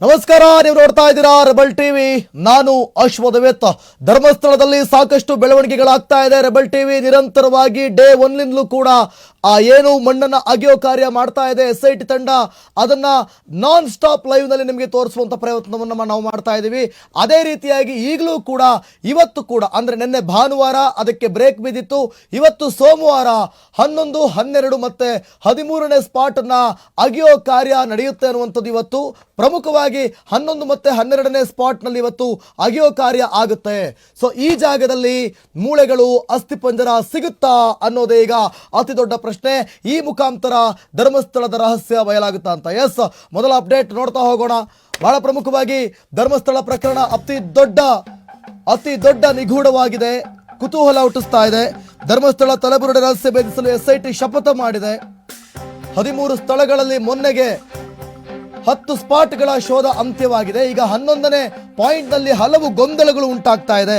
ನಮಸ್ಕಾರ ನೀವು ನೋಡ್ತಾ ಇದ್ದೀರಾ ರೆಬಲ್ ಟಿವಿ. ನಾನು ಅಶ್ವಥವೇತ್ ಧರ್ಮಸ್ಥಳದಲ್ಲಿ ಸಾಕಷ್ಟು ಬೆಳವಣಿಗೆಗಳಾಗ್ತಾ ಇದೆ ರೆಬಲ್ ಟಿವಿ. ನಿರಂತರವಾಗಿ ಡೇ ಒನ್ನಿಂದಲೂ ಕೂಡ ಆ ಏನು ಮಣ್ಣನ್ನು ಅಗೆಯೋ ಕಾರ್ಯ ಮಾಡ್ತಾ ಇದೆ ಎಸ್ ತಂಡ. ಅದನ್ನ ನಾನ್ ಸ್ಟಾಪ್ ಲೈವ್ನಲ್ಲಿ ನಿಮಗೆ ತೋರಿಸುವಂತ ಪ್ರಯತ್ನವನ್ನು ನಾವು ಮಾಡ್ತಾ ಇದ್ದೀವಿ ಅದೇ ರೀತಿಯಾಗಿ ಈಗಲೂ ಕೂಡ, ಇವತ್ತು ಕೂಡ, ಅಂದ್ರೆ ನಿನ್ನೆ ಭಾನುವಾರ ಅದಕ್ಕೆ ಬ್ರೇಕ್ ಬಿದ್ದಿತ್ತು. ಇವತ್ತು ಸೋಮವಾರ ಹನ್ನೊಂದು, ಹನ್ನೆರಡು ಮತ್ತೆ ಹದಿಮೂರನೇ ಸ್ಪಾಟನ್ನು ಅಗೆಯೋ ಕಾರ್ಯ ನಡೆಯುತ್ತೆ ಅನ್ನುವಂಥದ್ದು ಇವತ್ತು. ಪ್ರಮುಖವಾಗಿ ಹನ್ನೊಂದು ಮತ್ತೆ ಹನ್ನೆರಡನೇ ಸ್ಪಾಟ್ನಲ್ಲಿ ಇವತ್ತು ಅಗೆಯೋ ಕಾರ್ಯ ಆಗುತ್ತೆ. ಸೊ ಈ ಜಾಗದಲ್ಲಿ ಮೂಳೆಗಳು ಅಸ್ಥಿಪಂಜರ ಸಿಗುತ್ತಾ ಅನ್ನೋದೇ ಈಗ ಅತಿ ದೊಡ್ಡ ಪ್ರಶ್ನೆ. ಈ ಮುಖಾಂತರ ಧರ್ಮಸ್ಥಳದ ರಹಸ್ಯ ಬಯಲಾಗುತ್ತಾ ಅಂತ. ಎಸ್ ಮೊದಲ ಅಪ್ಡೇಟ್ ನೋಡ್ತಾ ಹೋಗೋಣ. ಬಹಳ ಪ್ರಮುಖವಾಗಿ ಧರ್ಮಸ್ಥಳ ಪ್ರಕರಣ ಅತಿ ದೊಡ್ಡ ಅತಿ ದೊಡ್ಡ ನಿಗೂಢವಾಗಿದೆ. ಕುತೂಹಲ ಹುಟ್ಟಿಸ್ತಾ ಇದೆ. ಧರ್ಮಸ್ಥಳ ತಲೆಬುರುಡೆ ರಹಸ್ಯ ಭೇದಿಸಲು ಎಸ್ಐಟಿ ಶಪಥ ಮಾಡಿದೆ. ಹದಿಮೂರು ಸ್ಥಳಗಳಲ್ಲಿ ಮೊನ್ನೆಗೆ ಹತ್ತು ಸ್ಪಾಟ್ಗಳ ಶೋಧ ಅಂತ್ಯವಾಗಿದೆ. ಈಗ ಹನ್ನೊಂದನೇ ಪಾಯಿಂಟ್ನಲ್ಲಿ ಹಲವು ಗೊಂದಲಗಳು ಉಂಟಾಗ್ತಾ ಇದೆ.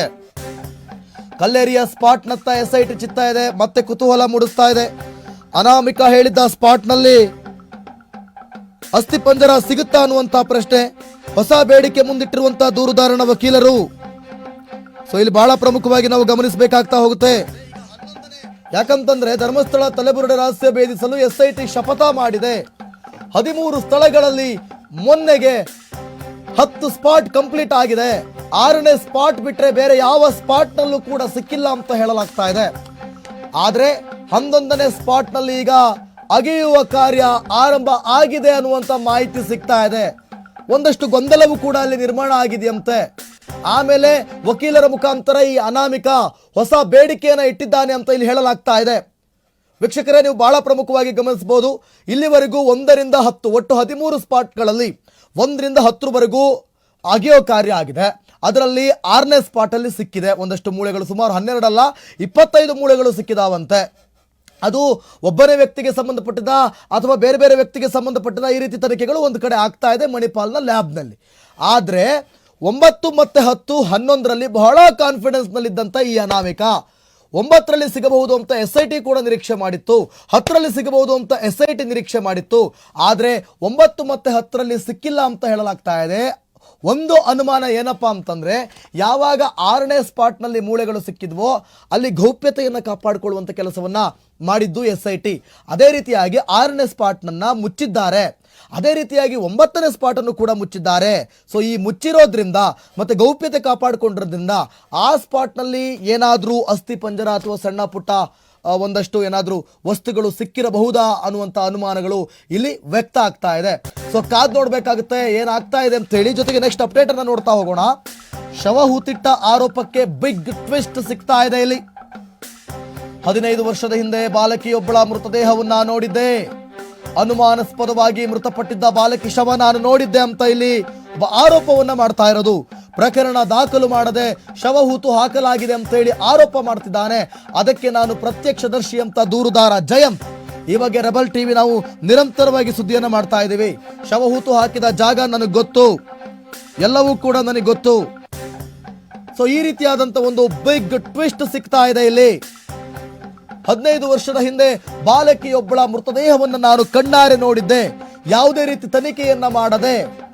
ಕಲ್ಲೇರಿಯ ಸ್ಪಾಟ್ನತ್ತ ಎಸ್ಐಟಿ ಚಿತ್ತ ಇದೆ. ಮತ್ತೆ ಕುತೂಹಲ ಮೂಡಿಸ್ತಾ ಇದೆ. ಅನಾಮಿಕ ಹೇಳಿದ್ದ ಸ್ಪಾಟ್ನಲ್ಲಿ ಅಸ್ಥಿಪಂಜರ ಸಿಗುತ್ತಾ ಅನ್ನುವಂತ ಪ್ರಶ್ನೆ, ಹೊಸ ಬೇಡಿಕೆ ಮುಂದಿಟ್ಟಿರುವಂತಹ ದೂರುದಾರನ ವಕೀಲರು. ಸೊ ಇಲ್ಲಿ ಬಹಳ ಪ್ರಮುಖವಾಗಿ ನಾವು ಗಮನಿಸಬೇಕಾಗ್ತಾ ಹೋಗುತ್ತೆ. ಯಾಕಂತಂದ್ರೆ ಧರ್ಮಸ್ಥಳ ತಲೆಬುರುಡೆ ರಹಸ್ಯ ಭೇದಿಸಲು ಎಸ್ಐಟಿ ಶಪಥ ಮಾಡಿದೆ. ಹದಿಮೂರು ಸ್ಥಳಗಳಲ್ಲಿ ಮೊನ್ನೆಗೆ ಹತ್ತು ಸ್ಪಾಟ್ ಕಂಪ್ಲೀಟ್ ಆಗಿದೆ. ಆರನೇ ಸ್ಪಾಟ್ ಬಿಟ್ರೆ ಬೇರೆ ಯಾವ ಸ್ಪಾಟ್ ನಲ್ಲೂ ಕೂಡ ಸಿಕ್ಕಿಲ್ಲ ಅಂತ ಹೇಳಲಾಗ್ತಾ ಇದೆ. ಆದ್ರೆ ಹನ್ನೊಂದನೇ ಸ್ಪಾಟ್ನಲ್ಲಿ ಈಗ ಅಗೆಯುವ ಕಾರ್ಯ ಆರಂಭ ಆಗಿದೆ ಅನ್ನುವಂತ ಮಾಹಿತಿ ಸಿಗ್ತಾ ಇದೆ. ಒಂದಷ್ಟು ಗೊಂದಲವೂ ಕೂಡ ಅಲ್ಲಿ ನಿರ್ಮಾಣ ಆಗಿದೆಯಂತೆ. ಆಮೇಲೆ ವಕೀಲರ ಮುಖಾಂತರ ಈ ಅನಾಮಿಕ ಹೊಸ ಬೇಡಿಕೆಯನ್ನ ಇಟ್ಟಿದ್ದಾನೆ ಅಂತ ಇಲ್ಲಿ ಹೇಳಲಾಗ್ತಾ ಇದೆ. ವೀಕ್ಷಕರೇ, ನೀವು ಬಹಳ ಪ್ರಮುಖವಾಗಿ ಗಮನಿಸಬಹುದು. ಇಲ್ಲಿವರೆಗೂ ಒಂದರಿಂದ ಹತ್ತು, ಒಟ್ಟು ಹದಿಮೂರು ಸ್ಪಾಟ್ಗಳಲ್ಲಿ ಒಂದರಿಂದ ಹತ್ತರವರೆಗೂ ಅಗೆಯೋ ಕಾರ್ಯ ಆಗಿದೆ. ಅದರಲ್ಲಿ ಆರನೇ ಸ್ಪಾಟ್ ಅಲ್ಲಿ ಸಿಕ್ಕಿದೆ. ಒಂದಷ್ಟು ಮೂಳೆಗಳು ಸುಮಾರು ಹನ್ನೆರಡಲ್ಲ, ಇಪ್ಪತ್ತೈದು ಮೂಳೆಗಳು ಸಿಕ್ಕಿದಾವಂತೆ. ಅದು ಒಬ್ಬನೇ ವ್ಯಕ್ತಿಗೆ ಸಂಬಂಧಪಟ್ಟದ ಅಥವಾ ಬೇರೆ ಬೇರೆ ವ್ಯಕ್ತಿಗೆ ಸಂಬಂಧಪಟ್ಟದ ಈ ರೀತಿ ತನಿಖೆಗಳು ಒಂದು ಕಡೆ ಆಗ್ತಾ ಇದೆ ಮಣಿಪಾಲ್ನ ಲ್ಯಾಬ್ನಲ್ಲಿ. ಆದರೆ ಒಂಬತ್ತು ಮತ್ತೆ ಹತ್ತು ಹನ್ನೊಂದರಲ್ಲಿ ಬಹಳ ಕಾನ್ಫಿಡೆನ್ಸ್ನಲ್ಲಿದ್ದಂಥ ಈ ಅನಾಮಿಕ. ಒಂಬತ್ತರಲ್ಲಿ ಸಿಗಬಹುದು ಅಂತ ಎಸ್ ಐ ಟಿ ಕೂಡ ನಿರೀಕ್ಷೆ ಮಾಡಿತ್ತು, ಹತ್ತರಲ್ಲಿ ಸಿಗಬಹುದು ಅಂತ ಎಸ್ ಐ ಟಿ ನಿರೀಕ್ಷೆ ಮಾಡಿತ್ತು. ಆದರೆ ಒಂಬತ್ತು ಮತ್ತೆ ಹತ್ತರಲ್ಲಿ ಸಿಕ್ಕಿಲ್ಲ ಅಂತ ಹೇಳಲಾಗ್ತಾ ಇದೆ. ಒಂದು ಅನುಮಾನ ಏನಪ್ಪ ಅಂತಂದ್ರೆ, ಯಾವಾಗ ಆರನೇ ಸ್ಪಾಟ್ನಲ್ಲಿ ಮೂಳೆಗಳು ಸಿಕ್ಕಿದ್ವೋ, ಅಲ್ಲಿ ಗೌಪ್ಯತೆಯನ್ನು ಕಾಪಾಡಿಕೊಳ್ಳುವಂತ ಕೆಲಸವನ್ನ ಮಾಡಿದ್ದು ಎಸ್ ಐ ಟಿ. ಅದೇ ರೀತಿಯಾಗಿ ಆರನೇ ಸ್ಪಾಟ್ನನ್ನು ಮುಚ್ಚಿದ್ದಾರೆ. ಅದೇ ರೀತಿಯಾಗಿ ಒಂಬತ್ತನೇ ಸ್ಪಾಟ್ ಅನ್ನು ಕೂಡ ಮುಚ್ಚಿದ್ದಾರೆ. ಸೊ ಈ ಮುಚ್ಚಿರೋದ್ರಿಂದ ಮತ್ತೆ ಗೌಪ್ಯತೆ ಕಾಪಾಡಿಕೊಂಡಿರೋದ್ರಿಂದ ಆ ಸ್ಪಾಟ್ನಲ್ಲಿ ಏನಾದರೂ ಅಸ್ಥಿ ಪಂಜರ ಅಥವಾ ಸಣ್ಣ ಪುಟ್ಟ ಒಂದಷ್ಟು ಏನಾದರೂ ವಸ್ತುಗಳು ಸಿಕ್ಕಿರಬಹುದಾ ಅನ್ನುವಂಥ ಅನುಮಾನಗಳು ಇಲ್ಲಿ ವ್ಯಕ್ತ ಆಗ್ತಾ ಇದೆ. ಸೊ ಕಾದ್ ನೋಡಬೇಕಾಗುತ್ತೆ ಏನಾಗ್ತಾ ಇದೆ ಅಂತ ಹೇಳಿ. ಜೊತೆಗೆ ನೆಕ್ಸ್ಟ್ ಅಪ್ಡೇಟ್ ಅನ್ನ ನೋಡ್ತಾ ಹೋಗೋಣ. ಶವ ಹೂತಿಟ್ಟ ಆರೋಪಕ್ಕೆ ಬಿಗ್ ಟ್ವಿಸ್ಟ್ ಸಿಗ್ತಾ ಇದೆ ಇಲ್ಲಿ. ಹದಿನೈದು ವರ್ಷದ ಹಿಂದೆ ಬಾಲಕಿಯೊಬ್ಬಳ ಮೃತದೇಹವನ್ನ ನೋಡಿದ್ದೆ. ಅನುಮಾನಾಸ್ಪದವಾಗಿ ಮೃತಪಟ್ಟಿದ್ದ ಬಾಲಕಿ ಶವ ನಾನು ನೋಡಿದ್ದೆ ಅಂತ ಇಲ್ಲಿ ಆರೋಪವನ್ನ ಮಾಡ್ತಾ ಇರೋದು. ಪ್ರಕರಣ ದಾಖಲು ಮಾಡದೆ ಶವ ಹೂತು ಹಾಕಲಾಗಿದೆ ಅಂತ ಹೇಳಿ ಆರೋಪ ಮಾಡ್ತಿದ್ದಾನೆ. ಅದಕ್ಕೆ ನಾನು ಪ್ರತ್ಯಕ್ಷದರ್ಶಿ ಅಂತ ದೂರುದಾರ ಜಯಂತ್ ಈ ಬಗ್ಗೆ ರೆಬಲ್ ಟಿವಿ ನಾವು ನಿರಂತರವಾಗಿ ಸುದ್ದಿಯನ್ನ ಮಾಡ್ತಾ ಇದ್ದೀವಿ. ಶವ ಹೂತು ಹಾಕಿದ ಜಾಗ ನನಗೆ ಗೊತ್ತು. ಎಲ್ಲವೂ ಕೂಡ ನನಗೆ ಗೊತ್ತು. ಸೊ ಈ ರೀತಿಯಾದಂತ ಒಂದು ಬಿಗ್ ಟ್ವಿಸ್ಟ್ ಸಿಗ್ತಾ ಇದೆ ಇಲ್ಲಿ. ಹದಿನೈದು ವರ್ಷದ ಹಿಂದೆ ಬಾಲಕಿಯೊಬ್ಬಳ ಮೃತದೇಹವನ್ನು ನಾನು ಕಣ್ಣಾರೆ ನೋಡಿದ್ದೆ. ಯಾವುದೇ ರೀತಿ ತನಿಖೆಯನ್ನ ಮಾಡದೆ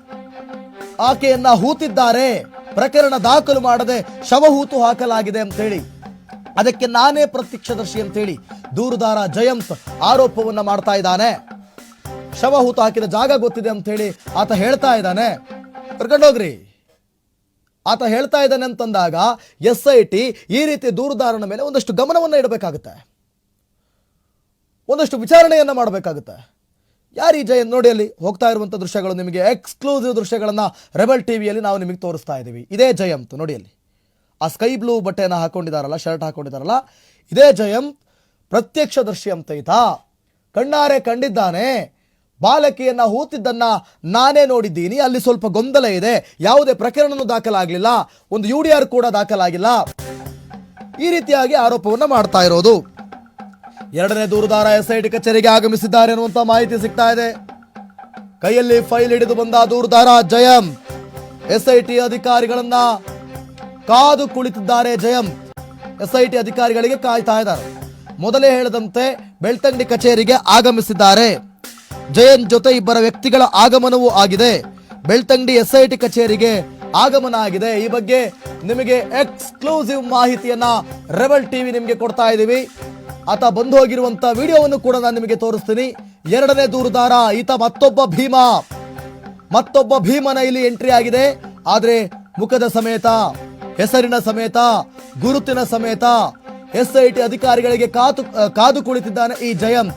ಆಕೆಯನ್ನ ಹೂತಿದ್ದಾರೆ. ಪ್ರಕರಣ ದಾಖಲು ಮಾಡದೆ ಶವ ಹೂತು ಹಾಕಲಾಗಿದೆ ಅಂತೇಳಿ. ಅದಕ್ಕೆ ನಾನೇ ಪ್ರತ್ಯಕ್ಷದರ್ಶಿ ಅಂತೇಳಿ ದೂರುದಾರ ಜಯಂತ್ ಆರೋಪವನ್ನ ಮಾಡ್ತಾ ಇದ್ದಾನೆ. ಶವ ಹೂತು ಹಾಕಿದ ಜಾಗ ಗೊತ್ತಿದೆ ಅಂತ ಹೇಳಿ ಆತ ಹೇಳ್ತಾ ಇದ್ದಾನೆ. ಕರ್ಕೊಂಡೋಗ್ರಿ ಆತ ಹೇಳ್ತಾ ಇದ್ದಾನೆ ಅಂತಂದಾಗ ಎಸ್ ಐ ಟಿ ಈ ರೀತಿ ದೂರುದಾರನ ಮೇಲೆ ಒಂದಷ್ಟು ಗಮನವನ್ನು ಇಡಬೇಕಾಗುತ್ತೆ. ಒಂದಷ್ಟು ವಿಚಾರಣೆಯನ್ನ ಮಾಡಬೇಕಾಗುತ್ತೆ. ಯಾರು ಈ ಜಯಂತ್? ನೋಡಿ ಅಲ್ಲಿ ಹೋಗ್ತಾ ಇರುವಂಥ ದೃಶ್ಯಗಳು ನಿಮಗೆ ಎಕ್ಸ್ಕ್ಲೂಸಿವ್ ದೃಶ್ಯಗಳನ್ನು ರೆಬಲ್ ಟಿವಿಯಲ್ಲಿ ನಾವು ನಿಮಗೆ ತೋರಿಸ್ತಾ ಇದ್ದೀವಿ. ಇದೇ ಜಯಂತ್, ನೋಡಿ ಅಲ್ಲಿ. ಆ ಸ್ಕೈ ಬ್ಲೂ ಬಟ್ಟೆಯನ್ನು ಹಾಕೊಂಡಿದಾರಲ್ಲ, ಶರ್ಟ್ ಹಾಕೊಂಡಿದಾರಲ್ಲ, ಇದೇ ಜಯಂತ್ ಪ್ರತ್ಯಕ್ಷದರ್ಶಿ ಅಂತ ಕಣ್ಣಾರೆ ಕಂಡಿದ್ದಾನೆ. ಬಾಲಕಿಯನ್ನು ಹೂತಿದ್ದನ್ನು ನಾನೇ ನೋಡಿದ್ದೀನಿ. ಅಲ್ಲಿ ಸ್ವಲ್ಪ ಗೊಂದಲ ಇದೆ. ಯಾವುದೇ ಪ್ರಕರಣನೂ ದಾಖಲಾಗಲಿಲ್ಲ. ಒಂದು ಯು ಡಿ ಆರ್ ಕೂಡ ದಾಖಲಾಗಿಲ್ಲ. ಈ ರೀತಿಯಾಗಿ ಆರೋಪವನ್ನು ಮಾಡ್ತಾ ಇರೋದು. ಎರಡನೇ ದೂರುದಾರ ಎಸ್ಐಟಿ ಕಚೇರಿಗೆ ಆಗಮಿಸಿದ್ದಾರೆ ಅನ್ನುವಂತ ಮಾಹಿತಿ ಸಿಗ್ತಾ ಇದೆ. ಕೈಯಲ್ಲಿ ಫೈಲ್ ಹಿಡಿದು ಬಂದ ದೂರುದಾರ ಜಯಂ, ಎಸ್ಐಟಿ ಅಧಿಕಾರಿಗಳನ್ನ ಕಾದು ಕುಳಿತಿದ್ದಾರೆ ಜಯಂ. ಎಸ್ಐಟಿ ಅಧಿಕಾರಿಗಳಿಗೆ ಕಾಯ್ತಾ ಇದ್ದಾರೆ. ಮೊದಲೇ ಹೇಳದಂತೆ ಬೆಳ್ತಂಗಡಿ ಕಚೇರಿಗೆ ಆಗಮಿಸಿದ್ದಾರೆ. ಜಯನ್ ಜೊತೆ ಇಬ್ಬರ ವ್ಯಕ್ತಿಗಳ ಆಗಮನವೂ ಆಗಿದೆ. ಬೆಳ್ತಂಗಡಿ ಎಸ್ಐಟಿ ಕಚೇರಿಗೆ ಆಗಮನ ಆಗಿದೆ. ಈ ಬಗ್ಗೆ ನಿಮಗೆ ಎಕ್ಸ್ಕ್ಲೂಸಿವ್ ಮಾಹಿತಿಯನ್ನ ರೆಬಲ್ ಟಿವಿ ನಿಮಗೆ ಕೊಡ್ತಾ ಇದ್ದೀವಿ ಆತ ಬಂದು ಹೋಗಿರುವಂತ ವಿಡಿಯೋವನ್ನು ಕೂಡ ನಾನು ನಿಮಗೆ ತೋರಿಸ್ತೀನಿ. ಎರಡನೇ ದೂರುದಾರ, ಈತ ಮತ್ತೊಬ್ಬ ಭೀಮ. ಮತ್ತೊಬ್ಬ ಭೀಮನ ಇಲ್ಲಿ ಎಂಟ್ರಿ ಆಗಿದೆ. ಆದ್ರೆ ಮುಖದ ಸಮೇತ, ಹೆಸರಿನ ಸಮೇತ, ಗುರುತಿನ ಸಮೇತ ಎಸ್ ಐ ಟಿ ಅಧಿಕಾರಿಗಳಿಗೆ ಕಾತು, ಕಾದು ಕುಳಿತಿದ್ದಾನೆ ಈ ಜಯಂ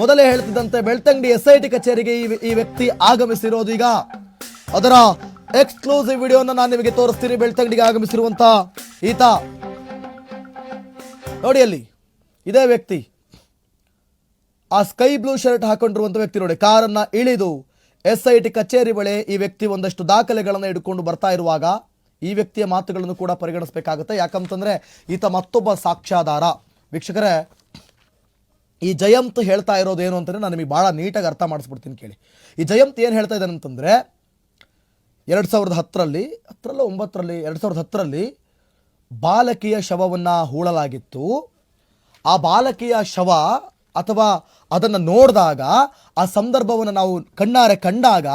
ಮೊದಲೇ ಹೇಳ್ತಿದ್ದಂತೆ ಬೆಳ್ತಂಗಡಿ ಎಸ್ ಐ ಟಿ ಕಚೇರಿಗೆ ಈ ಈ ವ್ಯಕ್ತಿ ಆಗಮಿಸಿರೋದು ಈಗ. ಅದರ ಎಕ್ಸ್ಕ್ಲೂಸಿವ್ ವಿಡಿಯೋನ ನಾನು ನಿಮಗೆ ತೋರಿಸ್ತೀನಿ. ಬೆಳ್ತಂಗಡಿಗೆ ಆಗಮಿಸಿರುವಂತ ಈತ. ನೋಡಿ ಅಲ್ಲಿ. ಇದೇ ವ್ಯಕ್ತಿ. ಆ ಸ್ಕೈ ಬ್ಲೂ ಶರ್ಟ್ ಹಾಕೊಂಡಿರುವಂಥ ವ್ಯಕ್ತಿ ನೋಡಿ. ಕಾರನ್ನ ಇಳಿದು ಎಸ್ ಐ ಟಿ ಕಚೇರಿ ಬಳಿ ಈ ವ್ಯಕ್ತಿ ಒಂದಷ್ಟು ದಾಖಲೆಗಳನ್ನು ಹಿಡ್ಕೊಂಡು ಬರ್ತಾ ಇರುವಾಗ ಈ ವ್ಯಕ್ತಿಯ ಮಾತುಗಳನ್ನು ಕೂಡ ಪರಿಗಣಿಸಬೇಕಾಗುತ್ತೆ. ಯಾಕಂತಂದ್ರೆ ಈತ ಮತ್ತೊಬ್ಬ ಸಾಕ್ಷ್ಯಾಧಾರ. ವೀಕ್ಷಕರೇ, ಈ ಜಯಂತ್ ಹೇಳ್ತಾ ಇರೋದು ಏನು ಅಂತಂದ್ರೆ ನಾನು ನಿಮಗೆ ಭಾಳ ನೀಟಾಗಿ ಅರ್ಥ ಮಾಡಿಸ್ಬಿಡ್ತೀನಿ ಕೇಳಿ. ಈ ಜಯಂತ್ ಏನು ಹೇಳ್ತಾ ಇದ್ದಾನೆ ಅಂತಂದರೆ, ಎರಡು ಸಾವಿರದ ಹತ್ತರಲ್ಲಿ, ಹತ್ತರಲ್ಲ ಒಂಬತ್ತರಲ್ಲಿ, ಎರಡು ಸಾವಿರದ ಹತ್ತರಲ್ಲಿ ಬಾಲಕಿಯ ಶವವನ್ನು ಹೂಳಲಾಗಿತ್ತು. ಆ ಬಾಲಕಿಯ ಶವ ಅಥವಾ ಅದನ್ನು ನೋಡಿದಾಗ ಆ ಸಂದರ್ಭವನ್ನು ನಾವು ಕಣ್ಣಾರೆ ಕಂಡಾಗ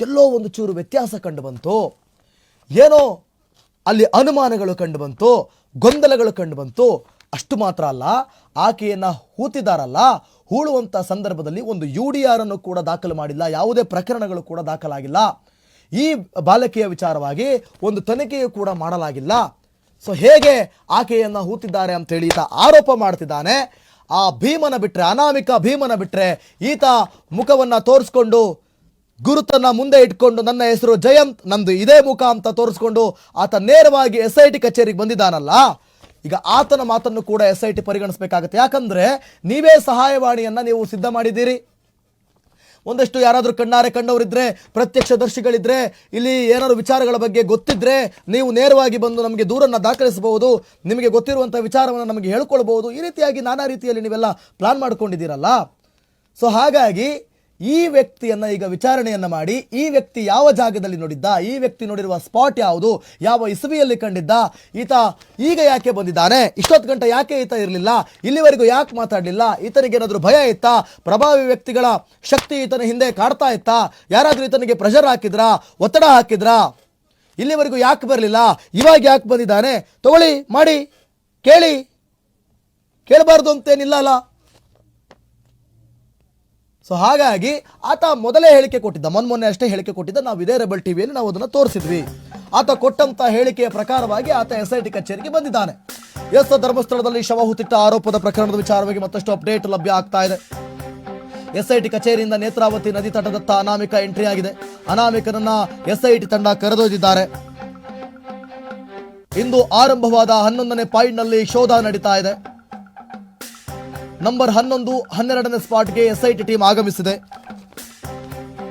ಎಲ್ಲೋ ಒಂದು ಚೂರು ವ್ಯತ್ಯಾಸ ಕಂಡು ಬಂತು. ಏನೋ ಅಲ್ಲಿ ಅನುಮಾನಗಳು ಕಂಡು ಬಂತು, ಗೊಂದಲಗಳು ಕಂಡು ಬಂತು. ಅಷ್ಟು ಮಾತ್ರ ಅಲ್ಲ, ಆಕೆಯನ್ನು ಹೂತಿದಾರಲ್ಲ ಹೂಳುವಂಥ ಸಂದರ್ಭದಲ್ಲಿ ಒಂದು ಯು ಡಿ ಆರನ್ನು ಕೂಡ ದಾಖಲು ಮಾಡಿಲ್ಲ, ಯಾವುದೇ ಪ್ರಕರಣಗಳು ಕೂಡ ದಾಖಲಾಗಿಲ್ಲ. ಈ ಬಾಲಕಿಯ ವಿಚಾರವಾಗಿ ಒಂದು ತನಿಖೆಯು ಕೂಡ ಮಾಡಲಾಗಿಲ್ಲ. ಸೊ ಹೇಗೆ ಆಕೆಯನ್ನು ಹೂತಿದ್ದಾರೆ ಅಂತೇಳಿ ಈತ ಆರೋಪ ಮಾಡ್ತಿದ್ದಾನೆ. ಆ ಭೀಮನ ಬಿಟ್ಟರೆ ಅನಾಮಿಕ ಭೀಮನ ಬಿಟ್ಟರೆ ಈತ ಮುಖವನ್ನು ತೋರಿಸ್ಕೊಂಡು ಗುರುತನ್ನು ಮುಂದೆ ಇಟ್ಕೊಂಡು, ನನ್ನ ಹೆಸರು ಜಯಂತ್ ನಂದು ಇದೇ ಮುಖ ಅಂತ ತೋರಿಸ್ಕೊಂಡು ಆತ ನೇರವಾಗಿ ಎಸ್ ಐ ಟಿ ಕಚೇರಿಗೆ ಬಂದಿದ್ದಾನಲ್ಲ. ಈಗ ಆತನ ಮಾತನ್ನು ಕೂಡ ಎಸ್ ಐ ಟಿ ಪರಿಗಣಿಸಬೇಕಾಗುತ್ತೆ. ಯಾಕಂದ್ರೆ ನೀವೇ ಸಹಾಯವಾಣಿಯನ್ನ ನೀವು ಸಿದ್ಧ ಮಾಡಿದ್ದೀರಿ. ಒಂದಷ್ಟು ಯಾರಾದರೂ ಕಣ್ಣಾರೆ ಕಂಡವರಿದ್ರೆ ಪ್ರತ್ಯಕ್ಷದರ್ಶಿಗಳಿದ್ದರೆ ಇಲ್ಲಿ ಏನಾದರೂ ವಿಚಾರಗಳ ಬಗ್ಗೆ ಗೊತ್ತಿದ್ರೆ ನೀವು ನೇರವಾಗಿ ಬಂದು ನಮಗೆ ದೂರನ್ನು ದಾಖಲಿಸಬಹುದು, ನಿಮಗೆ ಗೊತ್ತಿರುವಂಥ ವಿಚಾರವನ್ನು ನಮಗೆ ಹೇಳ್ಕೊಳ್ಬಹುದು. ಈ ರೀತಿಯಾಗಿ ನಾನಾ ರೀತಿಯಲ್ಲಿ ನೀವೆಲ್ಲ ಪ್ಲಾನ್ ಮಾಡ್ಕೊಂಡಿದ್ದೀರಲ್ಲ? ಸೊ ಹಾಗಾಗಿ ಈ ವ್ಯಕ್ತಿಯನ್ನು ಈಗ ವಿಚಾರಣೆಯನ್ನ ಮಾಡಿ, ಈ ವ್ಯಕ್ತಿ ಯಾವ ಜಾಗದಲ್ಲಿ ನೋಡಿದ್ದ, ಈ ವ್ಯಕ್ತಿ ನೋಡಿರುವ ಸ್ಪಾಟ್ ಯಾವುದು, ಯಾವ ಇಸವಿಯಲ್ಲಿ ಕಂಡಿದ್ದ, ಈತ ಈಗ ಯಾಕೆ ಬಂದಿದ್ದಾನೆ, ಇಷ್ಟೊತ್ತು ಗಂಟೆ ಯಾಕೆ ಈತ ಇರಲಿಲ್ಲ, ಇಲ್ಲಿವರೆಗೂ ಯಾಕೆ ಮಾತಾಡಲಿಲ್ಲ, ಈತನಿಗೆ ಏನಾದರೂ ಭಯ ಇತ್ತಾ, ಪ್ರಭಾವಿ ವ್ಯಕ್ತಿಗಳ ಶಕ್ತಿ ಈತನ ಹಿಂದೆ ಕಾಡ್ತಾ ಇತ್ತಾ, ಯಾರಾದರೂ ಈತನಿಗೆ ಪ್ರೆಷರ್ ಹಾಕಿದ್ರಾ, ಒತ್ತಡ ಹಾಕಿದ್ರಾ, ಇಲ್ಲಿವರೆಗೂ ಯಾಕೆ ಬರಲಿಲ್ಲ, ಇವಾಗ ಯಾಕೆ ಬಂದಿದ್ದಾನೆ, ತಗೊಳ್ಳಿ, ಮಾಡಿ, ಕೇಳಿ, ಕೇಳಬಾರ್ದು ಅಂತೇನಿಲ್ಲ ಅಲ್ಲ. ಸೊ ಹಾಗಾಗಿ ಆತ ಮೊದಲೇ ಹೇಳಿಕೆ ಕೊಟ್ಟಿದ್ದ, ಮೊನ್ನೆ ಅಷ್ಟೇ ಹೇಳಿಕೆ ಕೊಟ್ಟಿದ್ದ, ನಾವು ಇದೇ ರೆಬಲ್ ಟಿವಿಯಲ್ಲಿ ನಾವು ಅದನ್ನು ತೋರಿಸಿದ್ವಿ. ಆತ ಕೊಟ್ಟಂತ ಹೇಳಿಕೆಯ ಪ್ರಕಾರವಾಗಿ ಆತ ಎಸ್ ಐ ಟಿ ಕಚೇರಿಗೆ ಬಂದಿದ್ದಾನೆ. ಎಸ್ ಧರ್ಮಸ್ಥಳದಲ್ಲಿ ಶವ ಹುತ್ತಿಟ್ಟ ಆರೋಪದ ಪ್ರಕರಣದ ವಿಚಾರವಾಗಿ ಮತ್ತಷ್ಟು ಅಪ್ಡೇಟ್ ಲಭ್ಯ ಆಗ್ತಾ ಇದೆ. ಎಸ್ ಐ ಟಿ ಕಚೇರಿಯಿಂದ ನೇತ್ರಾವತಿ ನದಿ ತಟದತ್ತ ಅನಾಮಿಕ ಎಂಟ್ರಿ ಆಗಿದೆ. ಅನಾಮಿಕನನ್ನ ಎಸ್ ಐ ಟಿ ತಂಡ ಕರೆದೊಯ್ದಿದ್ದಾರೆ. ಇಂದು ಆರಂಭವಾದ ಹನ್ನೊಂದನೇ ಪಾಯಿಂಟ್ನಲ್ಲಿ ಶೋಧ ನಡೀತಾ ಇದೆ. ನಂಬರ್ ಹನ್ನೊಂದು, ಹನ್ನೆರಡನೇ ಸ್ಪಾಟ್ಗೆ ಎಸ್ಐಟಿ ಟೀಮ್ ಆಗಮಿಸಿದೆ.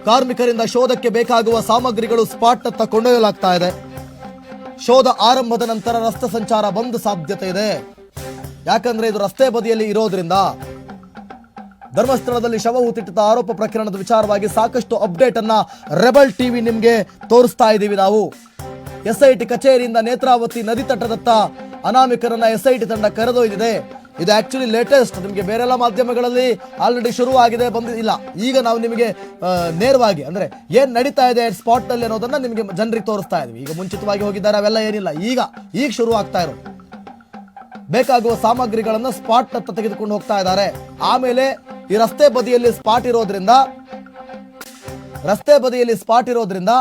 ಕಾರ್ಮಿಕರಿಂದ ಶೋಧಕ್ಕೆ ಬೇಕಾಗುವ ಸಾಮಗ್ರಿಗಳು ಸ್ಪಾಟ್ನತ್ತ ಕೊಂಡೊಯ್ಯಲಾಗ್ತಾ ಇದೆ. ಶೋಧ ಆರಂಭದ ನಂತರ ರಸ್ತೆ ಸಂಚಾರ ಬಂದ್ ಸಾಧ್ಯತೆ ಇದೆ. ಯಾಕಂದ್ರೆ ಇದು ರಸ್ತೆ ಬದಿಯಲ್ಲಿ ಇರೋದ್ರಿಂದ. ಧರ್ಮಸ್ಥಳದಲ್ಲಿ ಶವ ಹೂತಿಟ್ಟಿದ್ದ ಆರೋಪ ಪ್ರಕರಣದ ವಿಚಾರವಾಗಿ ಸಾಕಷ್ಟು ಅಪ್ಡೇಟ್ ಅನ್ನ ರೆಬಲ್ ಟಿವಿ ನಿಮ್ಗೆ ತೋರಿಸ್ತಾ ಇದ್ದೀವಿ ನಾವು. ಎಸ್ಐಟಿ ಕಚೇರಿಯಿಂದ ನೇತ್ರಾವತಿ ನದಿ ತಟದತ್ತ ಅನಾಮಿಕರನ್ನ ಎಸ್ಐಟಿ ತಂಡ ಕರೆದೊಯ್ದಿದೆ. ಇದು ಆಕ್ಚುಲಿ ಲೇಟೆಸ್ಟ್ ನಿಮಗೆ ಬೇರೆಲ್ಲ ಮಾಧ್ಯಮಗಳಲ್ಲಿ ಆಲ್ರೆಡಿ ಶುರುವಾಗಿದೆ ಬಂದಿಲ್ಲ ಈಗ ನಾವು ನಿಮಗೆ ನೇರವಾಗಿ, ಅಂದರೆ ಏನು ನಡೀತಾ ಇದೆ ಸ್ಪಾಟ್ನಲ್ಲಿ ಅನ್ನೋದನ್ನು ನಿಮಗೆ ಜನರಿಗೆ ತೋರಿಸ್ತಾ ಇದ್ವಿ ಈಗ ಮುಂಚಿತವಾಗಿ ಹೋಗಿದ್ದಾರೆ, ಅವೆಲ್ಲ ಏನಿಲ್ಲ. ಈಗ ಈಗ ಶುರು ಆಗ್ತಾ ಇರೋದು. ಬೇಕಾಗುವ ಸಾಮಗ್ರಿಗಳನ್ನು ಸ್ಪಾಟ್ ನತ್ತ ತೆಗೆದುಕೊಂಡು ಹೋಗ್ತಾ ಇದ್ದಾರೆ. ಆಮೇಲೆ ಈ ರಸ್ತೆ ಬದಿಯಲ್ಲಿ ಸ್ಪಾಟ್ ಇರೋದ್ರಿಂದ, ರಸ್ತೆ ಬದಿಯಲ್ಲಿ ಸ್ಪಾಟ್ ಇರೋದ್ರಿಂದ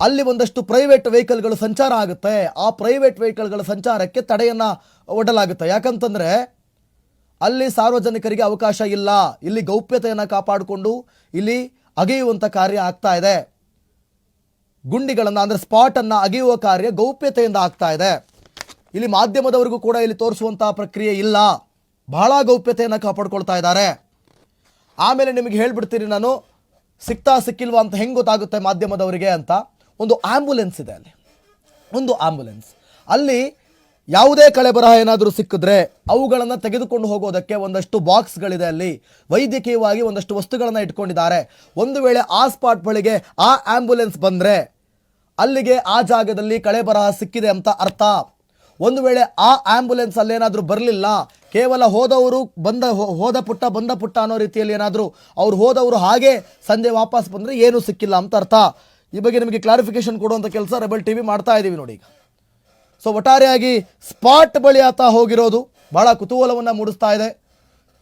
ಅಲ್ಲಿ ಒಂದಷ್ಟು ಪ್ರೈವೇಟ್ ವೆಹಿಕಲ್ಗಳು ಸಂಚಾರ ಆಗುತ್ತೆ. ಆ ಪ್ರೈವೇಟ್ ವೆಹಿಕಲ್ಗಳ ಸಂಚಾರಕ್ಕೆ ತಡೆಯನ್ನು ಒಡ್ಡಲಾಗುತ್ತೆ. ಯಾಕಂತಂದ್ರೆ ಅಲ್ಲಿ ಸಾರ್ವಜನಿಕರಿಗೆ ಅವಕಾಶ ಇಲ್ಲ. ಇಲ್ಲಿ ಗೌಪ್ಯತೆಯನ್ನು ಕಾಪಾಡಿಕೊಂಡು ಇಲ್ಲಿ ಅಗೆಯುವಂಥ ಕಾರ್ಯ ಆಗ್ತಾ ಇದೆ. ಗುಂಡಿಗಳನ್ನು ಅಂದರೆ ಸ್ಪಾಟನ್ನು ಅಗೆಯುವ ಕಾರ್ಯ ಗೌಪ್ಯತೆಯಿಂದ ಆಗ್ತಾ ಇದೆ. ಇಲ್ಲಿ ಮಾಧ್ಯಮದವರಿಗೂ ಕೂಡ ಇಲ್ಲಿ ತೋರಿಸುವಂತಹ ಪ್ರಕ್ರಿಯೆ ಇಲ್ಲ. ಬಹಳ ಗೌಪ್ಯತೆಯನ್ನು ಕಾಪಾಡ್ಕೊಳ್ತಾ ಇದ್ದಾರೆ. ಆಮೇಲೆ ನಿಮಗೆ ಹೇಳ್ಬಿಡ್ತೀನಿ ನಾನು, ಸಿಕ್ತಾ ಸಿಕ್ಕಿಲ್ವಾ ಅಂತ ಹೆಂಗೆ ಗೊತ್ತಾಗುತ್ತೆ ಮಾಧ್ಯಮದವರಿಗೆ ಅಂತ? ಒಂದು ಆ್ಯಂಬುಲೆನ್ಸ್ ಇದೆ ಅಲ್ಲಿ. ಒಂದು ಆ್ಯಂಬುಲೆನ್ಸ್ ಅಲ್ಲಿ ಯಾವುದೇ ಕಳೆ ಬರಹ ಏನಾದರೂ ಸಿಕ್ಕಿದ್ರೆ ಅವುಗಳನ್ನು ತೆಗೆದುಕೊಂಡು ಹೋಗೋದಕ್ಕೆ ಒಂದಷ್ಟು ಬಾಕ್ಸ್ಗಳಿದೆ ಅಲ್ಲಿ. ವೈದ್ಯಕೀಯವಾಗಿ ಒಂದಷ್ಟು ವಸ್ತುಗಳನ್ನು ಇಟ್ಕೊಂಡಿದ್ದಾರೆ. ಒಂದು ವೇಳೆ ಆ ಸ್ಪಾಟ್ ಬಳಿಗೆ ಆ ಆ್ಯಂಬುಲೆನ್ಸ್ ಬಂದರೆ ಅಲ್ಲಿಗೆ ಆ ಜಾಗದಲ್ಲಿ ಕಳೆ ಬರಹ ಸಿಕ್ಕಿದೆ ಅಂತ ಅರ್ಥ. ಒಂದು ವೇಳೆ ಆ ಆಂಬ್ಯುಲೆನ್ಸ್ ಅಲ್ಲೇನಾದರೂ ಬರಲಿಲ್ಲ, ಕೇವಲ ಹೋದವರು ಬಂದ ಹೋದ ಪುಟ್ಟ ಬಂದ ಪುಟ್ಟ ಅನ್ನೋ ರೀತಿಯಲ್ಲಿ ಏನಾದರೂ ಅವ್ರು ಹೋದವರು ಹಾಗೆ ಸಂಜೆ ವಾಪಸ್ ಬಂದರೆ ಏನೂ ಸಿಕ್ಕಿಲ್ಲ ಅಂತ ಅರ್ಥ. ಈ ಬಗ್ಗೆ ನಿಮಗೆ ಕ್ಲಾರಿಫಿಕೇಶನ್ ಕೊಡುವಂಥ ಕೆಲಸ ರೆಬಲ್ ಟಿವಿ ಮಾಡ್ತಾ ಇದ್ದೀವಿ ನೋಡಿ ಈಗ. ಸೊ ಒಟ್ಟಾರೆಯಾಗಿ ಸ್ಪಾಟ್ ಬಳಿ ಆತ ಹೋಗಿರೋದು ಬಹಳ ಕುತೂಹಲವನ್ನು ಮೂಡಿಸ್ತಾ ಇದೆ.